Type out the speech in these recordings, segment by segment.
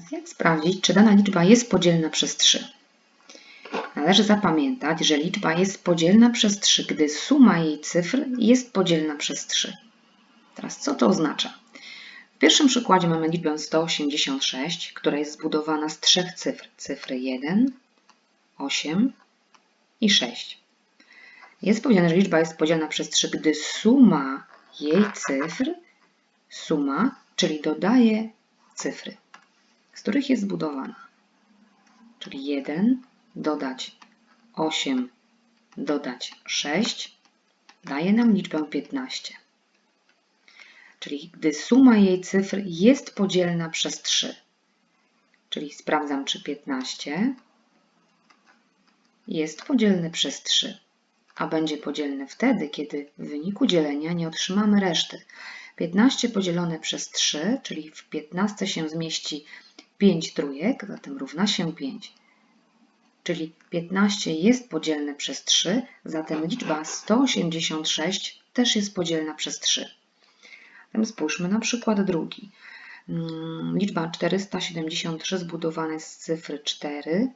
Teraz jak sprawdzić, czy dana liczba jest podzielna przez 3? Należy zapamiętać, że liczba jest podzielna przez 3, gdy suma jej cyfr jest podzielna przez 3. Teraz co to oznacza? W pierwszym przykładzie mamy liczbę 186, która jest zbudowana z trzech cyfr. Cyfry 1, 8 i 6. Jest powiedziane, że liczba jest podzielna przez 3, gdy suma jej cyfr, suma, czyli dodaje cyfry, z których jest zbudowana. Czyli 1 dodać 8 dodać 6 daje nam liczbę 15. Czyli gdy suma jej cyfr jest podzielna przez 3. Czyli sprawdzam, czy 15 jest podzielny przez 3, a będzie podzielny wtedy, kiedy w wyniku dzielenia nie otrzymamy reszty. 15 podzielone przez 3, czyli w 15 się zmieści 5 trójek, zatem równa się 5. Czyli 15 jest podzielne przez 3, zatem liczba 186 też jest podzielna przez 3. Zatem spójrzmy na przykład drugi. Mm, Liczba 473 zbudowana jest z cyfry 4,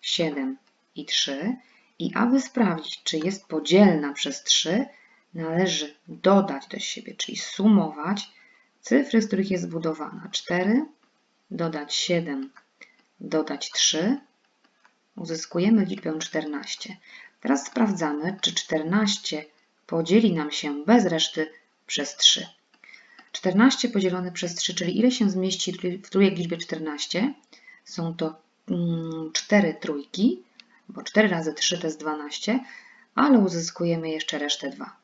7 i 3 i aby sprawdzić, czy jest podzielna przez 3, należy dodać do siebie, czyli sumować cyfry, z których jest zbudowana. 4 dodać 7 dodać 3 uzyskujemy liczbę 14. Teraz sprawdzamy, czy 14 podzieli nam się bez reszty przez 3. 14 podzielone przez 3, czyli ile się zmieści w trójek liczbie 14? Są to 4 mm, trójki, bo 4 razy 3 to jest 12, ale uzyskujemy jeszcze resztę 2.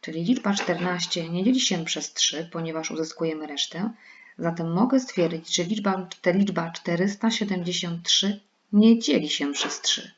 Czyli liczba 14 nie dzieli się przez 3, ponieważ uzyskujemy resztę, zatem mogę stwierdzić, że liczba, liczba 473 nie dzieli się przez 3.